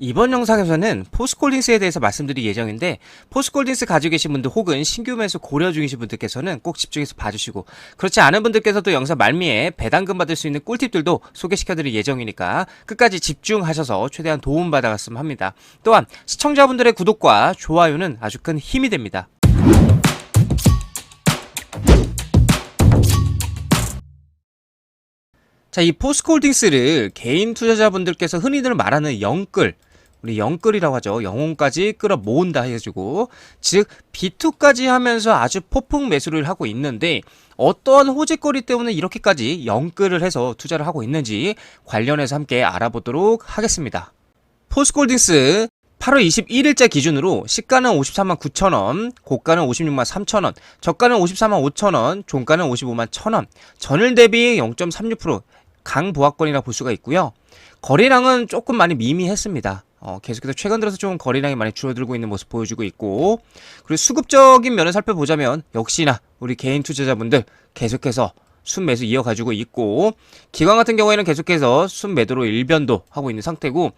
이번 영상에서는 포스콜딩스에 대해서 말씀드릴 예정인데 포스콜딩스 가지고 계신 분들 혹은 신규 매수 고려 중이신 분들께서는 꼭 집중해서 봐주시고 그렇지 않은 분들께서도 영상 말미에 배당금 받을 수 있는 꿀팁들도 소개시켜드릴 예정이니까 끝까지 집중하셔서 최대한 도움 받아갔으면 합니다. 또한 시청자분들의 구독과 좋아요는 아주 큰 힘이 됩니다. 자, 이 포스콜딩스를 개인 투자자분들께서 흔히들 말하는 영끌, 우리 영끌이라고 하죠. 영혼까지 끌어 모은다 해가지고, 즉, B2까지 하면서 아주 폭풍 매수를 하고 있는데, 어떠한 호재거리 때문에 이렇게까지 영끌을 해서 투자를 하고 있는지 관련해서 함께 알아보도록 하겠습니다. 포스콜딩스 8월 21일자 기준으로 시가는 53만 9천원, 고가는 56만 3천원, 저가는 54만 5천원, 종가는 55만 1천원, 전일 대비 0.36% 강보합권이라 볼 수가 있고요. 거래량은 조금 많이 미미했습니다. 어, 계속해서 최근 들어서 좀 거래량이 많이 줄어들고 있는 모습 보여주고 있고, 그리고 수급적인 면을 살펴보자면 역시나 우리 개인 투자자분들 계속해서 순매수 이어가지고 있고, 기관 같은 경우에는 계속해서 순매도로 일변도 하고 있는 상태고,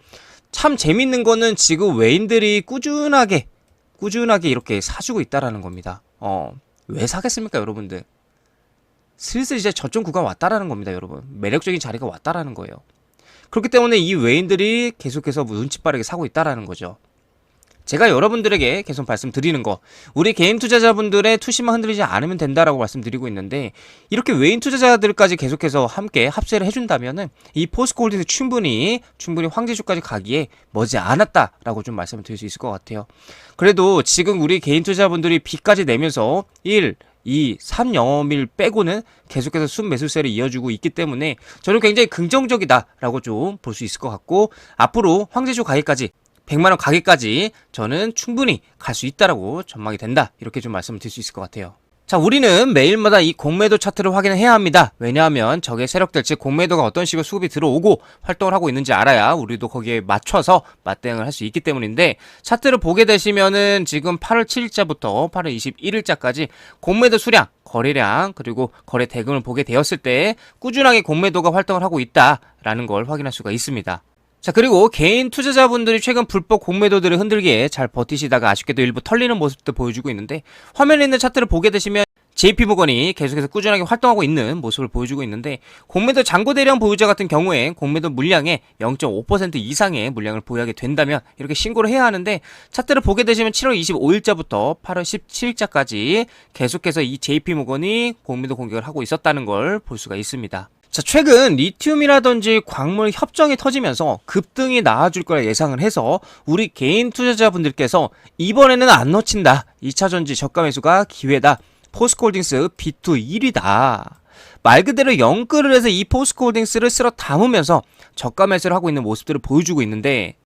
참 재밌는 거는 지금 외인들이 꾸준하게 꾸준하게 이렇게 사주고 있다라는 겁니다. 어, 왜 사겠습니까, 여러분들? 슬슬 이제 저점 구간 왔다라는 겁니다, 여러분. 매력적인 자리가 왔다라는 거예요. 그렇기 때문에 이 외인들이 계속해서 눈치 빠르게 사고 있다라는 거죠. 제가 여러분들에게 계속 말씀드리는 거, 우리 개인 투자자분들의 투시만 흔들리지 않으면 된다라고 말씀드리고 있는데, 이렇게 외인 투자자들까지 계속해서 함께 합세를 해준다면은, 이 포스코홀딩스 충분히, 충분히 황제주까지 가기에 머지 않았다라고 좀 말씀을 드릴 수 있을 것 같아요. 그래도 지금 우리 개인 투자자분들이 B까지 내면서 1, 2, 3 영업일 빼고는 계속해서 순매수세를 이어주고 있기 때문에 저는 굉장히 긍정적이다라고 좀 볼 수 있을 것 같고 앞으로 황제주 가게까지 100만원 가게까지 저는 충분히 갈 수 있다라고 전망이 된다 이렇게 좀 말씀을 드릴 수 있을 것 같아요. 자, 우리는 매일마다 이 공매도 차트를 확인을 해야 합니다. 왜냐하면 적의 세력들, 즉 공매도가 어떤 식으로 수급이 들어오고 활동을 하고 있는지 알아야 우리도 거기에 맞춰서 맞대응을 할 수 있기 때문인데 차트를 보게 되시면은 지금 8월 7일자부터 8월 21일자까지 공매도 수량, 거래량, 그리고 거래 대금을 보게 되었을 때 꾸준하게 공매도가 활동을 하고 있다라는 걸 확인할 수가 있습니다. 자, 그리고 개인 투자자분들이 최근 불법 공매도들을 흔들기에 잘 버티시다가 아쉽게도 일부 털리는 모습도 보여주고 있는데, 화면에 있는 차트를 보게 되시면 JP모건이 계속해서 꾸준하게 활동하고 있는 모습을 보여주고 있는데, 공매도 잔고 대량 보유자 같은 경우에 공매도 물량의 0.5% 이상의 물량을 보유하게 된다면 이렇게 신고를 해야 하는데, 차트를 보게 되시면 7월 25일자부터 8월 17일자까지 계속해서 이 JP모건이 공매도 공격을 하고 있었다는 걸 볼 수가 있습니다. 자, 최근 리튬이라든지 광물 협정이 터지면서 급등이 나와줄 거라 예상을 해서 우리 개인 투자자분들께서 이번에는 안 놓친다. 2차 전지 저가 매수가 기회다. 포스코홀딩스 B2 1위다. 말 그대로 영끌을 해서 이 포스코홀딩스를 쓸어 담으면서 저가 매수를 하고 있는 모습들을 보여주고 있는데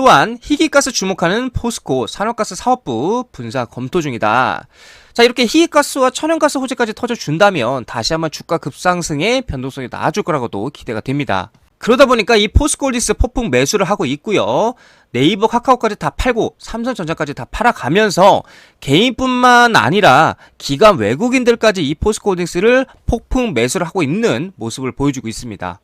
또한 희귀가스 주목하는 포스코 산업가스 사업부 분사 검토 중이다. 자 이렇게 희귀가스와 천연가스 호재까지 터져준다면 다시 한번 주가 급상승의 변동성이 나아질 거라고도 기대가 됩니다. 그러다 보니까 이 포스콜디스 폭풍 매수를 하고 있고요. 네이버 카카오까지 다 팔고 삼성전자까지 다 팔아가면서 개인뿐만 아니라 기관 외국인들까지 이 포스콜딩스를 폭풍 매수를 하고 있는 모습을 보여주고 있습니다.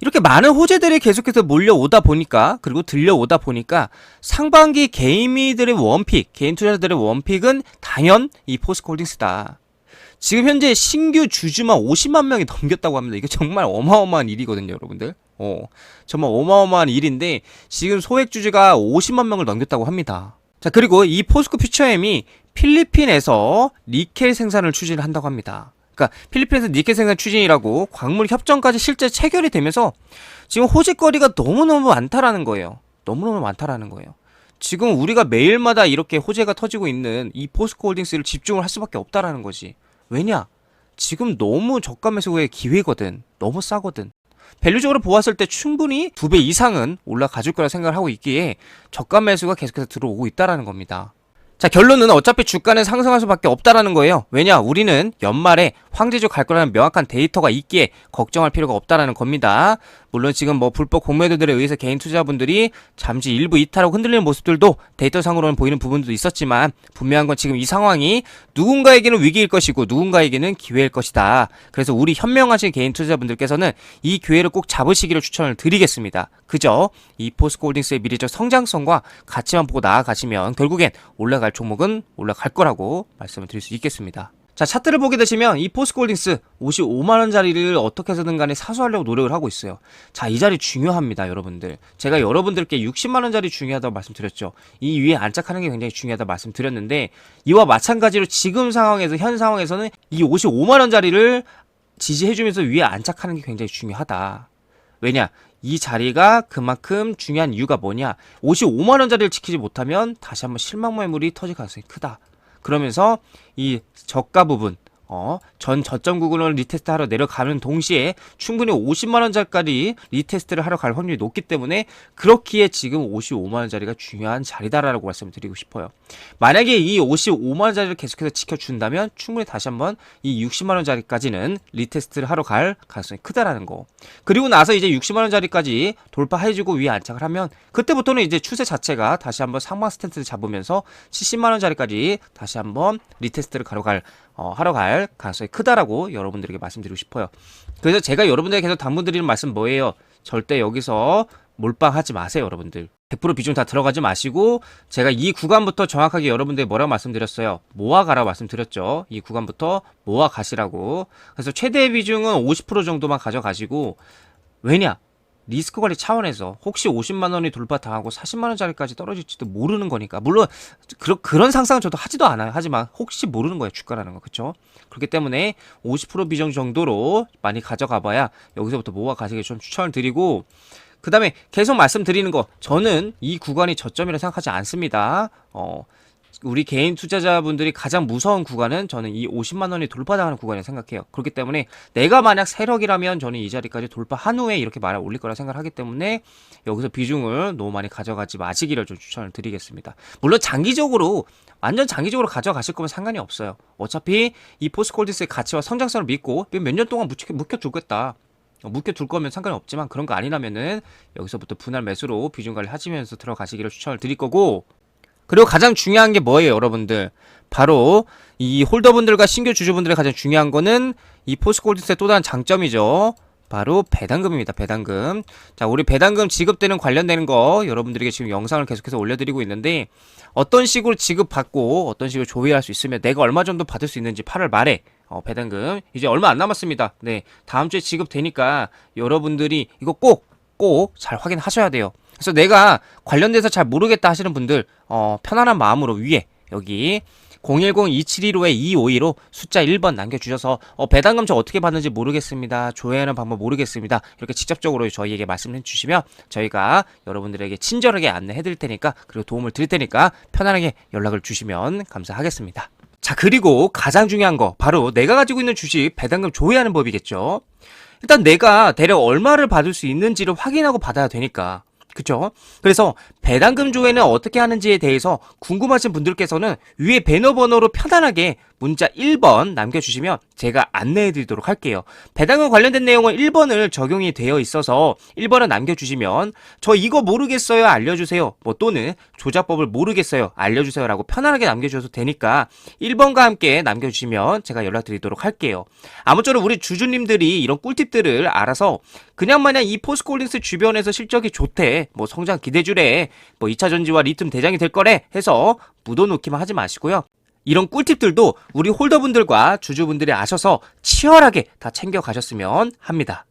이렇게 많은 호재들이 계속해서 몰려오다 보니까 그리고 들려오다 보니까 상반기 개인미들의 원픽, 개인 투자자들의 원픽은 당연 이 포스콜딩스다. 지금 현재 신규 주주만 50만 명이 넘겼다고 합니다. 이게 정말 어마어마한 일이거든요, 여러분들. 어, 정말 어마어마한 일인데 지금 소액 주주가 50만 명을 넘겼다고 합니다. 자, 그리고 이 포스코 퓨처엠이 필리핀에서 니켈 생산을 추진을 한다고 합니다. 그러니까 필리핀에서 니켈 생산 추진이라고 광물 협정까지 실제 체결이 되면서 지금 호재거리가 너무너무 많다라는 거예요. 너무너무 많다라는 거예요. 지금 우리가 매일마다 이렇게 호재가 터지고 있는 이 포스코 홀딩스를 집중을 할 수밖에 없다라는 거지. 왜냐? 지금 너무 저가 매수의 기회거든. 너무 싸거든. 밸류적으로 보았을 때 충분히 두 배 이상은 올라가줄 거라 생각을 하고 있기에 저가 매수가 계속해서 들어오고 있다라는 겁니다. 자 결론은 어차피 주가는 상승할 수밖에 없다라는 거예요. 왜냐 우리는 연말에 황제주 갈 거라는 명확한 데이터가 있기에 걱정할 필요가 없다라는 겁니다. 물론 지금 뭐 불법 공매도들에 의해서 개인 투자분들이 잠시 일부 이탈하고 흔들리는 모습들도 데이터상으로는 보이는 부분도 있었지만 분명한 건 지금 이 상황이 누군가에게는 위기일 것이고 누군가에게는 기회일 것이다. 그래서 우리 현명하신 개인 투자자분들께서는 이 기회를 꼭 잡으시기를 추천을 드리겠습니다. 그저 이 포스코홀딩스의 미래적 성장성과 가치만 보고 나아가시면 결국엔 올라갈 종목은 올라갈 거라고 말씀을 드릴 수 있겠습니다. 자, 차트를 보게 되시면 이 포스코홀딩스 55만원짜리를 어떻게 해서든 간에 사수하려고 노력을 하고 있어요. 자, 이 자리 중요합니다, 여러분들. 제가 여러분들께 60만원짜리 중요하다고 말씀드렸죠. 이 위에 안착하는 게 굉장히 중요하다고 말씀드렸는데, 이와 마찬가지로 지금 상황에서, 현 상황에서는 이 55만원짜리를 지지해주면서 위에 안착하는 게 굉장히 중요하다. 왜냐? 이 자리가 그만큼 중요한 이유가 뭐냐? 55만원짜리를 지키지 못하면 다시 한번 실망 매물이 터질 가능성이 크다. 그러면서 이 저가 부분 어, 전 저점 구간을 리테스트 하러 내려가는 동시에 충분히 50만 원짜리 리테스트를 하러 갈 확률이 높기 때문에 그렇기에 지금 55만 원짜리가 중요한 자리다라고 말씀을 드리고 싶어요. 만약에 이 55만 원짜리를 계속해서 지켜준다면 충분히 다시 한번 이 60만 원짜리까지는 리테스트를 하러 갈 가능성이 크다라는 거. 그리고 나서 이제 60만 원짜리까지 돌파해주고 위에 안착을 하면 그때부터는 이제 추세 자체가 다시 한번 상방 스탠스를 잡으면서 70만 원짜리까지 다시 한번 리테스트를 가러 갈 어, 하러 갈 가능성이 크다라고 여러분들에게 말씀드리고 싶어요. 그래서 제가 여러분들에게 계속 당부드리는 말씀 뭐예요? 절대 여기서 몰빵하지 마세요, 여러분들. 100% 비중 다 들어가지 마시고 제가 이 구간부터 정확하게 여러분들 뭐라고 말씀드렸어요? 모아 가라고 말씀드렸죠. 이 구간부터 모아 가시라고. 그래서 최대 비중은 50% 정도만 가져가시고 왜냐? 리스크 관리 차원에서 혹시 50만 원이 돌파 당하고 40만 원짜리까지 떨어질지도 모르는 거니까 물론 그런 그런 상상은 저도 하지도 않아요. 하지만 혹시 모르는 거예요 주가라는 거 그렇죠? 그렇기 때문에 50% 비중 정도로 많이 가져가봐야 여기서부터 모아 가시길 좀 추천을 드리고 그 다음에 계속 말씀드리는 거 저는 이 구간이 저점이라 생각하지 않습니다. 어. 우리 개인 투자자분들이 가장 무서운 구간은 저는 이 50만 원이 돌파당하는 구간이라고 생각해요. 그렇기 때문에 내가 만약 세력이라면 저는 이 자리까지 돌파한 후에 이렇게 말을 올릴 거라 생각을 하기 때문에 여기서 비중을 너무 많이 가져가지 마시기를 좀 추천을 드리겠습니다. 물론 장기적으로 완전 장기적으로 가져가실 거면 상관이 없어요. 어차피 이 포스콜디스의 가치와 성장성을 믿고 몇 년 동안 묵혀, 묵혀두겠다. 어, 묵혀둘 거면 상관이 없지만 그런 거 아니라면은 여기서부터 분할 매수로 비중 관리 하시면서 들어가시기를 추천을 드릴 거고 그리고 가장 중요한 게 뭐예요, 여러분들? 바로 이 홀더분들과 신규 주주분들의 가장 중요한 거는 이 포스콜디스의 또 다른 장점이죠. 바로 배당금입니다. 배당금. 자, 우리 배당금 지급되는 관련되는 거 여러분들에게 지금 영상을 계속해서 올려드리고 있는데 어떤 식으로 지급받고 어떤 식으로 조회할 수 있으면 내가 얼마 정도 받을 수 있는지 8월 말에 어, 배당금 이제 얼마 안 남았습니다. 네, 다음 주에 지급되니까 여러분들이 이거 꼭 꼭 잘 확인하셔야 돼요. 그래서 내가 관련돼서 잘 모르겠다 하시는 분들 어, 편안한 마음으로 위에 여기 010-2715-2252로 숫자 1번 남겨주셔서 어, 배당금 저 어떻게 받는지 모르겠습니다. 조회하는 방법 모르겠습니다. 이렇게 직접적으로 저희에게 말씀해 주시면 저희가 여러분들에게 친절하게 안내해 드릴 테니까 그리고 도움을 드릴 테니까 편안하게 연락을 주시면 감사하겠습니다. 자 그리고 가장 중요한 거 바로 내가 가지고 있는 주식 배당금 조회하는 법이겠죠. 일단 내가 대략 얼마를 받을 수 있는지를 확인하고 받아야 되니까 그쵸? 그래서 배당금 조회는 어떻게 하는지에 대해서 궁금하신 분들께서는 위에 배너 번호로 편안하게 문자 1번 남겨주시면 제가 안내해 드리도록 할게요. 배당금 관련된 내용은 1번을 적용이 되어 있어서 1번을 남겨주시면 저 이거 모르겠어요 알려주세요. 뭐 또는 조작법을 모르겠어요 알려주세요 라고 편안하게 남겨주셔도 되니까 1번과 함께 남겨주시면 제가 연락드리도록 할게요. 아무쪼록 우리 주주님들이 이런 꿀팁들을 알아서 그냥 마냥 이 포스콜딩스 주변에서 실적이 좋대 뭐 성장 기대주래 뭐 2차 전지와 리튬 대장이 될 거래 해서 묻어놓기만 하지 마시고요. 이런 꿀팁들도 우리 홀더분들과 주주분들이 아셔서 치열하게 다 챙겨 가셨으면 합니다.